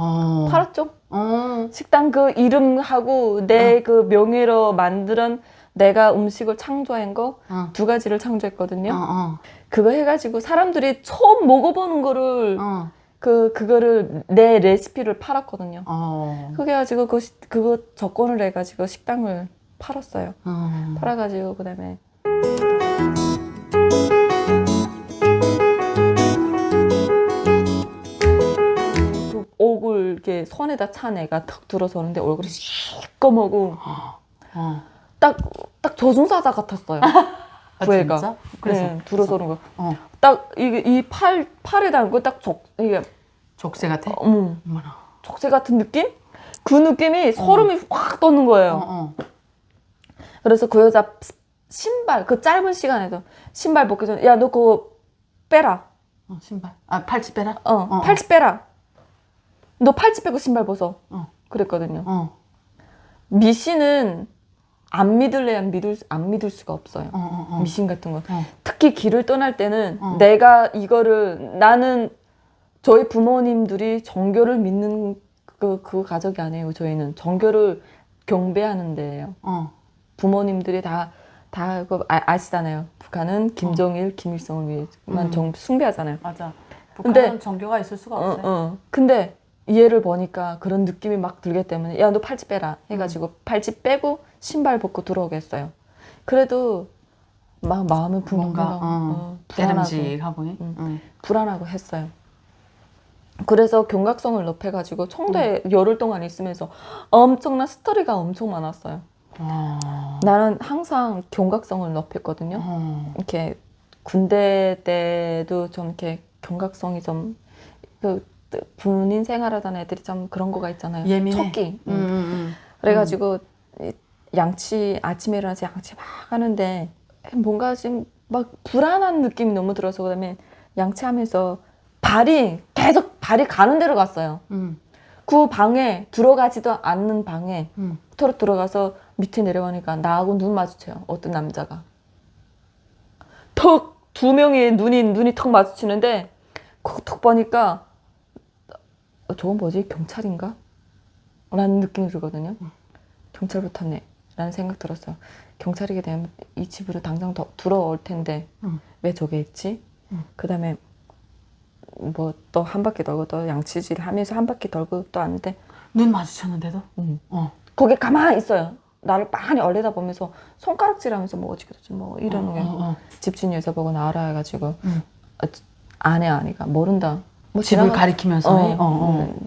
어. 팔았죠. 어. 식당 그 이름하고 내 그 명예로 만드는 내가 음식을 창조한 거 두 어. 가지를 어. 창조했거든요. 어. 그거 해가지고 사람들이 처음 먹어보는 거를 어. 그 그거를 내 레시피를 팔았거든요. 어. 그게 가지고 그 시- 그거 접근을 해가지고 식당을 팔았어요. 어. 팔아가지고 그다음에 얼굴 이렇게 손에다 찬 애가 탁 들어서는데 얼굴이 시꺼매고 어. 딱 딱 저승사자 같았어요. 아, 그 애가. 진짜? 그래서 네, 들어서는 거. 어. 딱 이게 이 팔 팔에 담고 딱 적 이게 족쇄 같아? 어머 어머나. 적새 같은 느낌? 그 느낌이 소름이 확 돋는 어, 거예요. 어. 그래서 그 여자 신발 그 짧은 시간에도 신발 벗기 전에 야 너 그거 빼라. 어, 신발. 아, 팔찌 빼라? 어, 어. 팔찌 빼라. 너 팔찌 빼고 신발 벗어. 어. 그랬거든요. 어. 미신은 안 믿을래야 믿을 수- 안 믿을 수가 없어요. 어, 어, 어. 미신 같은 건. 어. 특히 길을 떠날 때는 어. 내가 이거를 나는 저희 부모님들이 종교를 믿는 그, 그 가족이 아니에요. 저희는 종교를 경배하는 데예요. 어. 부모님들이 다, 다 그거 아, 아시잖아요. 북한은 김정일, 김일성을 위해만 음. 정, 숭배하잖아요. 맞아. 근데- 북한은 종교가 있을 수가 어, 없어요. 어. 근데 얘를 보니까 그런 느낌이 막 들기 때문에 야 너 팔찌 빼라 해가지고 팔찌 빼고 신발 벗고 들어오겠어요. 그래도 막 마음이 뭔가, 붕붕붕 어, 불안하고. 음. 응. 불안하고 했어요. 그래서 경각성을 높여가지고 청도에 음. 열흘 동안 있으면서 엄청난 스토리가 엄청 많았어요. 어. 나는 항상 경각성을 높였거든요. 어. 이렇게 군대 때도 좀 이렇게 경각성이 좀그 군인 생활하던 애들이 좀 그런 거가 있잖아요. 예민해. 척기. 음, 음, 그래가지고 이 양치 아침에 일어나서 양치 막 하는데 뭔가 지금 막 불안한 느낌이 너무 들어서 그다음에 양치하면서 발이 계속 발이 가는 대로 갔어요. 음. 그 방에 들어가지도 않는 방에 음. 털어 들어가서 밑에 내려가니까 나하고 눈 마주쳐요. 어떤 남자가. 턱 두 명의 눈이 눈이 턱 마주치는데 그턱 보니까 어, 저건 뭐지 경찰인가? 라는 느낌이 들거든요. 경찰 붙었네. 라는 생각 들었어요. 경찰이게 되면 이 집으로 당장 더 들어올 텐데 음. 왜 저게 있지? 음. 그 다음에 뭐 또 한 바퀴 돌고 또 양치질 하면서 한 바퀴 돌고 또 왔는데 눈 마주쳤는데도? 음. 어. 거기 가만히 있어요. 나를 빤히 얼려다 보면서 손가락질 하면서 뭐 어찌겠지 뭐 이러는 게 어, 어, 어. 집주인 여자 보고 나와라 해가지고 음. 어, 아내 아니까 모른다. 뭐 집을 지나가- 가리키면서 해? 어, 어. 음,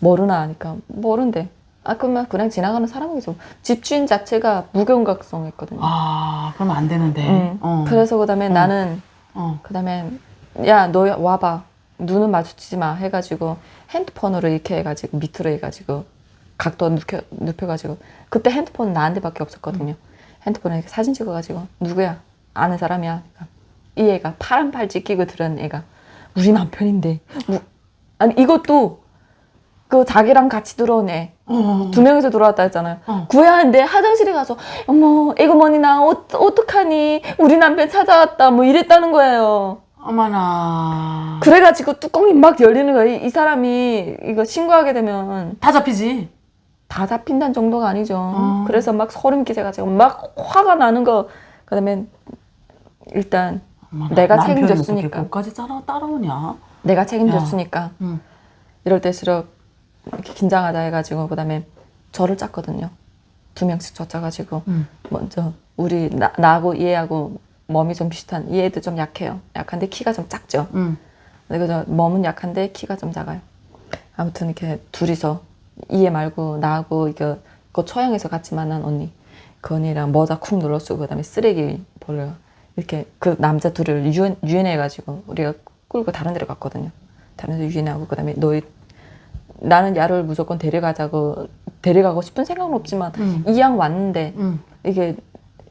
모르나 하니까 모른대. 아 그러면 그냥 지나가는 사람이죠. 집주인 자체가 무경각성했거든요. 아, 그러면 안 되는데. 음. 어. 그래서 그다음에 어. 나는 어. 그다음에 야 너 와봐 눈은 마주치지 마 해가지고 핸드폰으로 이렇게 해가지고 밑으로 해가지고 각도 눕혀 눕혀가지고 그때 핸드폰은 나한테밖에 없었거든요. 핸드폰에 이렇게 사진 찍어가지고 누구야 아는 사람이야. 그러니까 이 애가 파란 팔찌 끼고 들은 애가 우리 남편인데 우- 아니 이것도 그 자기랑 같이 들어온 애. 어. 두 명이서 들어왔다 했잖아요. 어. 구애하는데 화장실에 가서 어머 이거 뭐니 나 어, 어떡하니 우리 남편 찾아왔다 뭐 이랬다는 거예요. 어머나. 그래가지고 뚜껑이 막 열리는 거예요. 이, 이 사람이 이거 신고하게 되면 다 잡히지? 다 잡힌다는 정도가 아니죠. 어. 그래서 막 소름 끼쳐가지고 막 화가 나는 거. 그다음에 일단 어머나, 내가 남편이 책임졌으니까. 그것까지 따라, 따라오냐? 내가 책임졌으니까 응. 이럴 때일수록 이렇게 긴장하다 해가지고 그다음에 저를 짰거든요. 두 명씩 저 짜가지고 응. 먼저 우리 나, 나하고 얘하고 몸이 좀 비슷한 얘도 좀 약해요. 약한데 키가 좀 작죠. 응. 근데 그저 몸은 약한데 키가 좀 작아요. 아무튼 이렇게 둘이서 이해 말고 나하고 이거 그 초양에서 같이 만난 언니 그 언니랑 모자 쿵 눌러 쓰고 그다음에 쓰레기 버려 이렇게 그 남자 둘을 유인 유인해가지고 우리가 끌고 다른 데로 갔거든요. 다른 데 유인하고 그다음에 너희 나는 야를 무조건 데려가자고 데려가고 싶은 생각은 없지만 응. 이왕 왔는데 응. 이게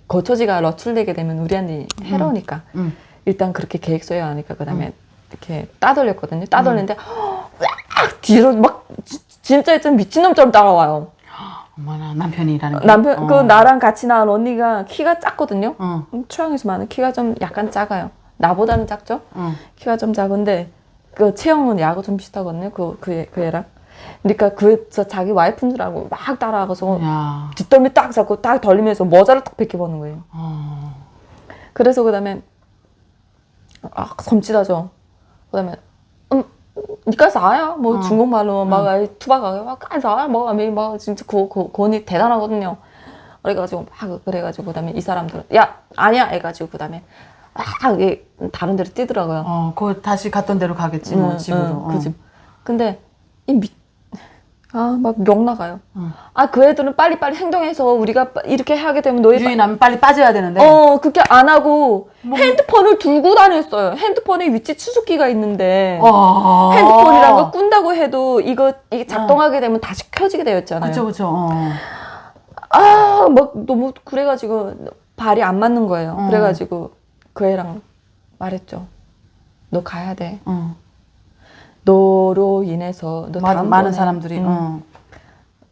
거처지가 노출되게 되면 우리한테 해로우니까 응. 일단 그렇게 계획 써야 하니까 그다음에 이렇게 따돌렸거든요. 따돌렸는데 막 뒤로 막 지- 진짜 좀 미친놈처럼 따라와요. 어머나, 남편이라는 게. 남편 어. 그 나랑 같이 나온 언니가 키가 작거든요. 어. 음, 초양에서 많은 키가 좀 약간 작아요. 나보다는 작죠. 어. 키가 좀 작은데 그 체형은 야구 좀 비슷하거든요. 그, 그, 애- 그 애랑. 그러니까 그저 자기 와이프인 줄 알고 막 따라가서 야. 뒷덜미 딱 잡고 딱 덜리면서 모자를 딱 벗겨보는 거예요. 어. 그래서 그다음에 아 섬찟하죠. 그다음에 음 니까 사야 뭐 어. 중국말로 막 아이 투박하게 막 까 사야 뭐 아미 막 진짜 그, 그 그언니 대단하거든요. 그래가지고 막 그래가지고 그다음에 이 사람들은 야 아니야 해가지고 그다음에 막 이게 다른 데로 뛰더라고요. 어, 그 다시 갔던 대로 가겠지 뭐 응, 집으로. 응, 어. 그 집. 근데 이 미, 아막 욕 나가요. 응. 아그 애들은 빨리빨리 행동해서 우리가 이렇게 하게 되면 너희 유인하면 빨리 빠져야 되는데. 어, 그렇게 안 하고 뭐- 핸드폰을 들고 다녔어요. 핸드폰에 위치 추적기가 있는데 어. 핸드폰이라는 걸 꾼다고 해도 이거 이게 작동하게 되면 다시 켜지게 되어 있잖아요. 그쵸 그쵸. 어. 아, 막 너무 그래가지고 발이 안 맞는 거예요. 어. 그래가지고 그 애랑 말했죠. 너 가야 돼. 어. 너로 인해서 너 마, 다음번에 많은 사람들이. 음, 어.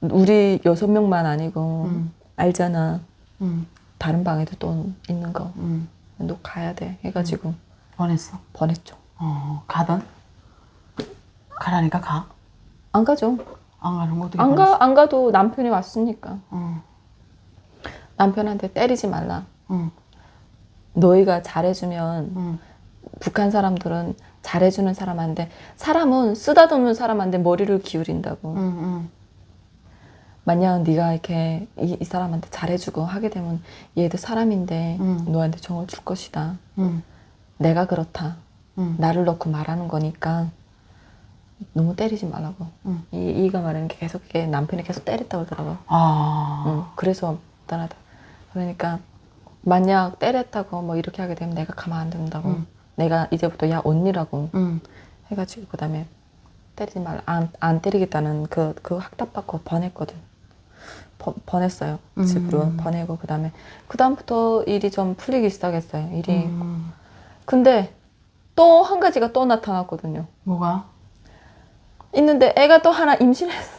우리 여섯 명만 아니고 음. 알잖아. 음. 다른 방에도 또 있는 거. 음. 너 가야 돼. 해가지고 보냈어. 보냈죠. 어. 가던. 가라니까 가. 안 가죠. 안 가는 거 어떻게 안 보냈어? 가, 안 가도 남편이 왔으니까. 어. 남편한테 때리지 말라. 응. 너희가 잘해주면 응. 북한 사람들은 잘해주는 사람한테 사람은 쓰다듬는 사람한테 머리를 기울인다고. 응. 응. 만약 네가 이렇게 이, 이 사람한테 잘해주고 하게 되면 얘도 사람인데 음. 너한테 정을 줄 것이다. 응. 내가 그렇다. 응. 나를 넣고 말하는 거니까 너무 때리지 말라고. 응. 이, 이가 말하는 게 계속 이게 남편이 계속 때렸다고 그러더라고. 아. 응, 그래서 떠나다. 그러니까 만약 때렸다고 뭐 이렇게 하게 되면 내가 가만 안 둔다고. 응. 내가 이제부터 야 언니라고 응. 해가지고 그다음에 때리지 말라. 안, 안 때리겠다는 그, 그 확답 받고 보냈거든. 보, 보냈어요. 음. 집으로 보내고 그다음에 그다음부터 일이 좀 풀리기 시작했어요. 일이. 음. 근데 또 한 가지가 또 나타났거든요. 뭐가? 있는데 애가 또 하나 임신했어.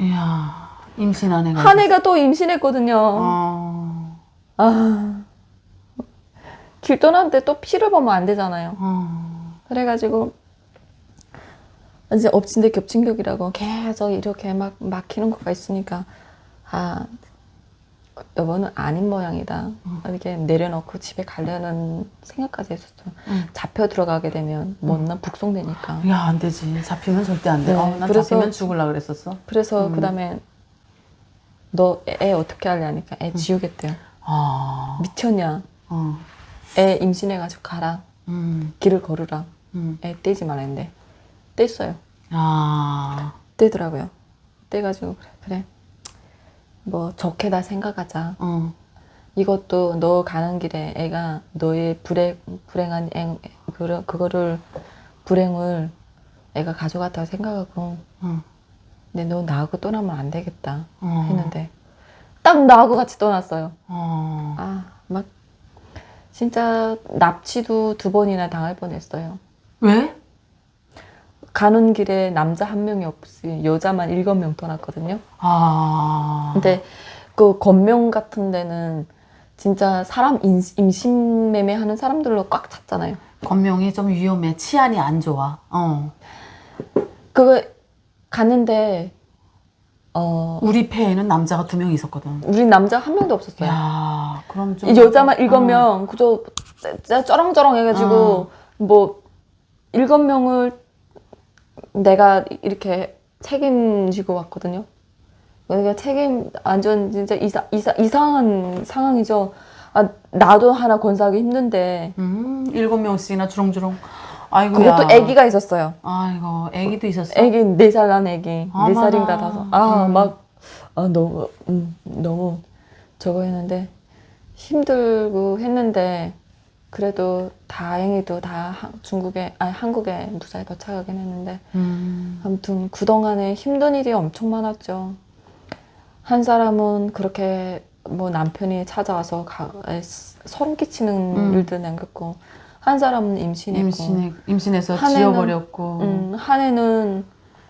이야. 임신한 애가. 한 애가 또 임신했거든요. 어. 아. 길 떠났는데 또 피를 보면 안 되잖아요. 어. 그래가지고 이제 엎친 데 겹친 격이라고 계속 이렇게 막 막히는 거가 있으니까 아 여보는 아닌 모양이다. 이렇게 내려놓고 집에 가려는 생각까지 했었죠. 응. 잡혀 들어가게 되면 못난 북송되니까. 야, 안 되지. 잡히면 절대 안 돼. 네, 어, 난 그래서- 잡히면 죽을라 그랬었어. 그래서 음. 그 다음에 너 애 어떻게 하니까 애 지우겠대요. 아. 미쳤냐? 어. 애 임신해가지고 가라. 음. 길을 걸으라. 음. 애 떼지 말라 했는데 뗐어요. 아. 떼더라고요. 떼가지고 그래 그래 뭐 좋게 다 생각하자. 어. 이것도 너 가는 길에 애가 너의 불행 불행한 애 그거 그거를 불행을 애가 가져갔다고 생각하고 어. 근데 너 나하고 떠나면 안 되겠다 어. 했는데 딱 나하고 같이 떠났어요. 어. 아막 진짜 납치도 두 번이나 당할 뻔했어요. 왜? 가는 길에 남자 한 명이 없이 여자만 일곱 명 떠났거든요. 아. 근데 그 건명 같은 데는 진짜 사람 인- 임신 매매 하는 사람들로 꽉 찼잖아요. 건명이 좀 위험해. 치안이 안 좋아. 어. 그거 갔는데 어 우리 패에는 남자가 두 명 있었거든. 우리 남자 한 명도 없었어요. 야, 그럼 좀 이 여자만 일곱 어. 명 그저 진짜 쩌렁쩌렁 해가지고 어. 뭐 일곱 명을 내가 이렇게 책임지고 왔거든요. 그러니까 책임 완전 진짜 이사, 이사, 이상한 상황이죠. 아 나도 하나 건사하기 힘든데 음, 일곱 명씩이나 주렁주렁. 아이고야. 그것도 아기가 있었어요. 아이고, 아기도 있었어. 아기 네 살 난 아기 어머나. 네 살인가 다섯 아 음. 막 아, 너무 음, 너무 저거 했는데 힘들고 했는데 그래도 다행히도 다 한- 중국에 아니 한국에 무사히 도착하긴 했는데 음. 아무튼 그동안에 힘든 일이 엄청 많았죠. 한 사람은 그렇게 뭐 남편이 찾아와서 가, 에, 소름 끼치는 음. 일들 남겼고 한 사람은 임신했고 임신해, 임신해서 한 해는- 지워버렸고. 음, 한 애는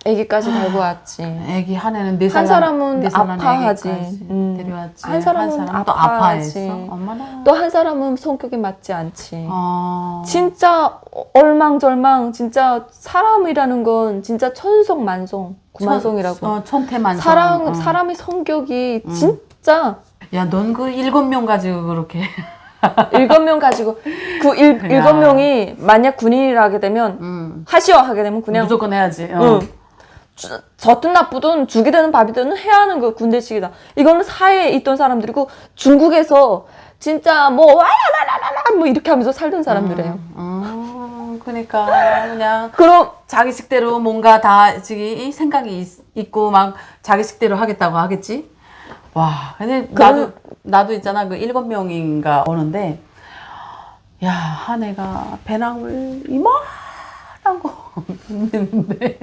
아기까지 달고 왔지. 애기 한 애는 네한살 사람은 네 살난 아파하지. 애기까지 음. 데려왔지. 한 사람은 또 아파하지. 아파했어. 엄마나. 또 한 사람은 성격이 맞지 않지. 어. 진짜 얼망절망 진짜 사람이라는 건 진짜 천성만성 구만성이라고 천- 어, 천태만성. 사람 어. 사람의 성격이 음. 진짜 야, 넌 그 일곱 명 가지고 그렇게. 일곱 명 가지고 그 일, 야. 일곱 명이 만약 군인이라 하게 되면 음. 하시오 하게 되면 그냥 무조건 해야지. 어. 응. 주- 졌든 나쁘든 죽이 되는 밥이 되는 해야 하는 거 군대식이다. 이거는 사회에 있던 사람들이고 중국에서 진짜 뭐 와라라라라 뭐 이렇게 하면서 살던 사람들이에요. 음, 음, 그러니까 그냥 그럼 자기식대로 뭔가 다 지금 이 생각이 있, 있고 막 자기식대로 하겠다고 하겠지. 와, 근데 나도 나도 있잖아. 그 일곱 명인가 오는데 야 한 애가 배낭을 이만한 거 있는데.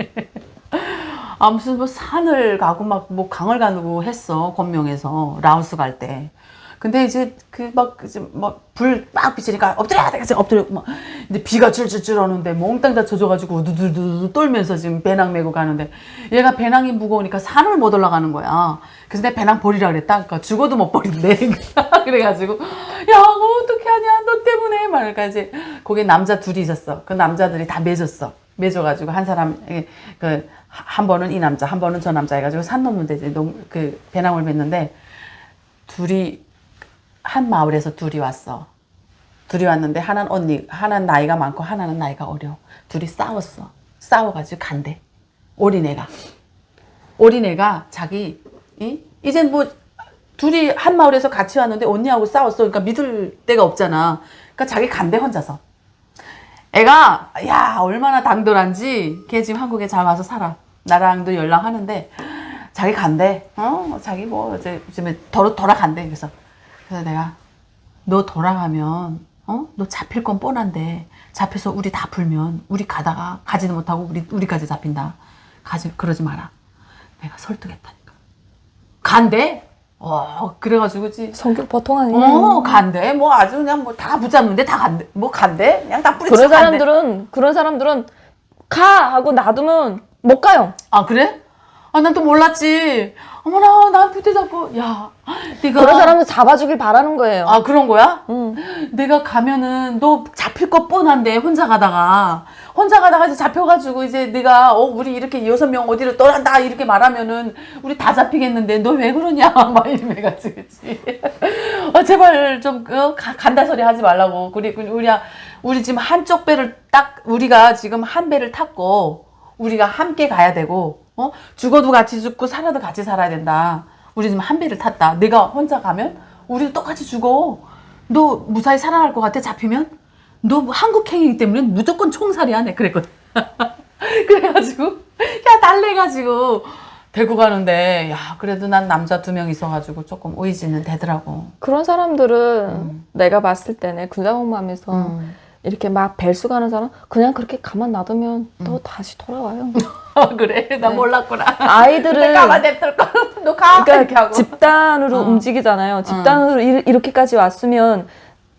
아 무슨 뭐 산을 가고 막 뭐 강을 가고 했어 권명에서. 라오스 갈 때. 근데 이제 그 막 이제 막불막 비치니까 엎드려야 되겠지 엎드려 막 근데 비가 줄줄줄 오는데 몽땅 다 젖어가지고 우두두두 떨면서 지금 배낭 메고 가는데 얘가 배낭이 무거우니까 산을 못 올라가는 거야. 그래서 내 배낭 버리라 그랬다. 그러니까 죽어도 못 버린대. 그래가지고 야 어떻게 하냐 너 때문에 막 그러니까 이제 거기 남자 둘이 있었어. 그 남자들이 다 맺었어. 맺어가지고 한 사람 그 한 번은 이 남자 한 번은 저 남자 해가지고 산 넘는데 이제 농- 그 배낭을 맸는데 둘이 한 마을에서 둘이 왔어. 둘이 왔는데 하나는 언니, 하나는 나이가 많고 하나는 나이가 어려. 둘이 싸웠어. 싸워가지고 간대. 어린애가. 어린애가 자기, 이? 이젠 뭐, 둘이 한 마을에서 같이 왔는데 언니하고 싸웠어. 그러니까 믿을 데가 없잖아. 그러니까 자기 간대 혼자서. 애가, 야, 얼마나 당돌한지, 걔 지금 한국에 잘 와서 살아. 나랑도 연락하는데, 자기 간대. 어? 자기 뭐, 이제, 지금 돌아, 돌아간대. 그래서. 그래서 내가, 너 돌아가면, 어? 너 잡힐 건 뻔한데, 잡혀서 우리 다 풀면, 우리 가다가 가지도 못하고, 우리, 우리까지 잡힌다. 가지, 그러지 마라. 내가 설득했다니까. 간대? 어, 그래가지고, 지 성격 보통 아니에요. 어, 간대. 뭐 아주 그냥 뭐 다 붙잡는데 다 간대. 뭐 간대? 그냥 다 뿌리치고 그런 간대. 사람들은 그런 사람들은 가 하고 놔두면 못 가요. 아, 그래? 아, 난 또 몰랐지. 어머나, 난 자꾸, 야, 네가. 그런 사람은 잡아주길 바라는 거예요. 아, 그런 거야? 응. 내가 가면은 너 잡힐 거 뻔한데, 혼자 가다가. 혼자 가다가 이제 잡혀가지고 이제 네가, 어, 우리 이렇게 여섯 명 어디로 떠난다, 이렇게 말하면은 우리 다 잡히겠는데 너 왜 그러냐, 막 이래가지고, 그치. 아, 제발 좀, 어, 가- 간다 소리 하지 말라고. 우리, 우리, 우리 지금 한쪽 배를 딱, 우리가 지금 한 배를 탔고, 우리가 함께 가야 되고, 어? 죽어도 같이 죽고 살아도 같이 살아야 된다. 우리 지금 한 배를 탔다. 내가 혼자 가면 우리도 똑같이 죽어. 너 무사히 살아날 것 같아? 잡히면? 너 한국행이기 때문에 무조건 총살이야. 내 그랬거든. 그래가지고 야 달래가지고 데리고 가는데 야 그래도 난 남자 두 명 있어가지고 조금 의지는 되더라고. 그런 사람들은 음. 내가 봤을 때는 군사공무하면서 음. 이렇게 막 벨수 가는 사람 그냥 그렇게 가만 놔두면 또 다시 돌아와요. 아 그래? 나 네. 몰랐구나. 아이들을 가만 냅둘 거. 너 가. 이렇게 그러니까 하고. 집단으로 어. 움직이잖아요. 집단으로 이- 이렇게까지 왔으면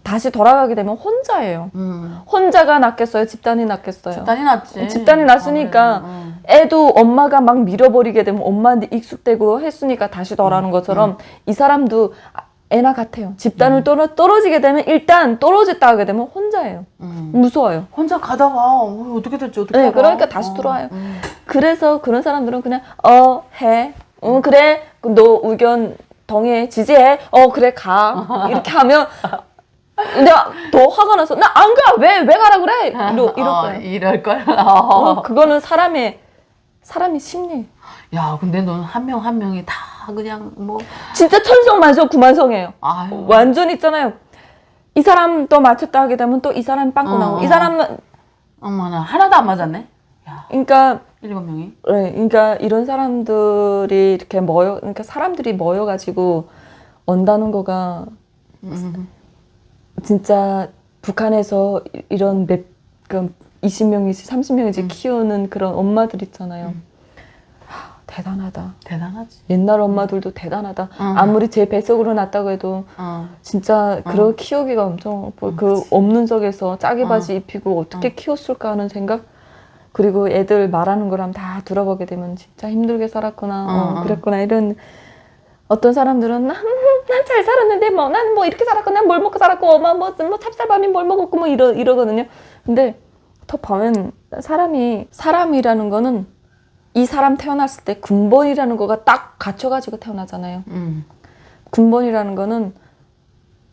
다시 돌아가게 되면 혼자예요. 음. 혼자가 낫겠어요? 집단이 낫겠어요? 집단이 났지. 집단이 났으니까 아, 그래. 음. 애도 엄마가 막 밀어버리게 되면 엄마한테 익숙되고 했으니까 다시 덜하는 것처럼 이 사람도 아, 애나 같아요. 집단을 떨어, 떨어지게 되면 일단 떨어졌다 하게 되면 혼자예요. 음. 무서워요. 혼자 가다가 어, 어떻게 될지 어떻게 네, 알아? 그러니까 다시 어. 들어와요. 음. 그래서 그런 사람들은 그냥 어 해, 응 그래, 그럼 너 의견 동의해, 지지해, 어 그래 가 이렇게 하면 내가 더 화가 나서 나 안 가, 왜 왜 가라 그래 이러, 이럴 어, 거예요. 이럴 걸. 어, 그거는 사람의 사람의 심리. 야, 근데 너는 한명 한 명이 다 그냥 뭐 진짜 천성만성 구만성이에요. 아유. 완전 있잖아요. 이 사람 또 맞췄다 하게 되면 또 이 사람 빵꾸 어, 나고 어. 이 사람은 어머나 하나도 안 맞았네. 야, 그러니까 일곱 명이. 네, 그러니까 이런 사람들이 이렇게 모여, 그러니까 사람들이 모여 가지고 온다는 거가 음. 진짜 북한에서 이- 이런 몇, 그 20명이지 30명이지 키우는 그런 엄마들 있잖아요. 음. 하, 대단하다. 대단하지. 옛날 엄마들도 대단하다. 음. 아무리 제 뱃속으로 낳았다고 해도 어. 진짜 그런 키우기가 엄청 뭐그 없는 속에서 짜기 어. 바지 입히고 어떻게 키웠을까 하는 생각 그리고 애들 말하는 거랑 다 들어보게 되면 진짜 힘들게 살았구나, 어, 어, 어. 그랬구나 이런 어떤 사람들은 난잘 살았는데 뭐 나는 뭐 이렇게 살았고 난 뭘 먹고 살았고 엄마 뭐, 뭐 찹쌀밥이 뭘 먹었고 뭐 이러 이러거든요. 근데 더 보면 사람이 사람이라는 거는 이 사람 태어났을 때 근본이라는 거가 딱 갖춰가지고 태어나잖아요. 음. 근본이라는 거는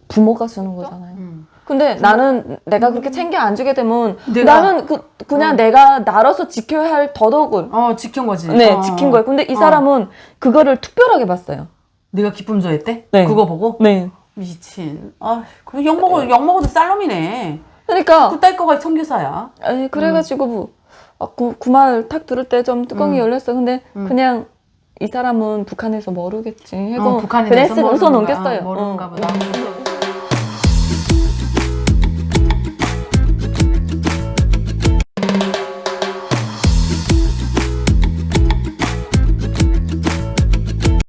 부모가 주는 거잖아요. 음. 근데 나는 내가 그렇게 챙겨 안 주게 되면 내가- 나는 그, 그냥 어. 내가 나로서 지켜야 할 도덕을 어 지킨 거지. 네 어. 지킨 거예요. 근데 이 어. 사람은 그거를 특별하게 봤어요. 네가 기쁨 조했대? 네. 그거 보고? 네. 미친. 아, 그 욕먹어, 욕 먹어도 쌀놈이네. 그러니까 그딸 거가 청교사야. 아니, 그래가지고 뭐, 아, 그, 그말탁 들을 때 좀 뚜껑이 음. 열렸어. 근데 음. 그냥 이 사람은 북한에서 모르겠지. 어, 하고 북한에 그냥 대해서 쓰- 웃어 모르는가, 넘겼어요. 모르는가 어. 보다.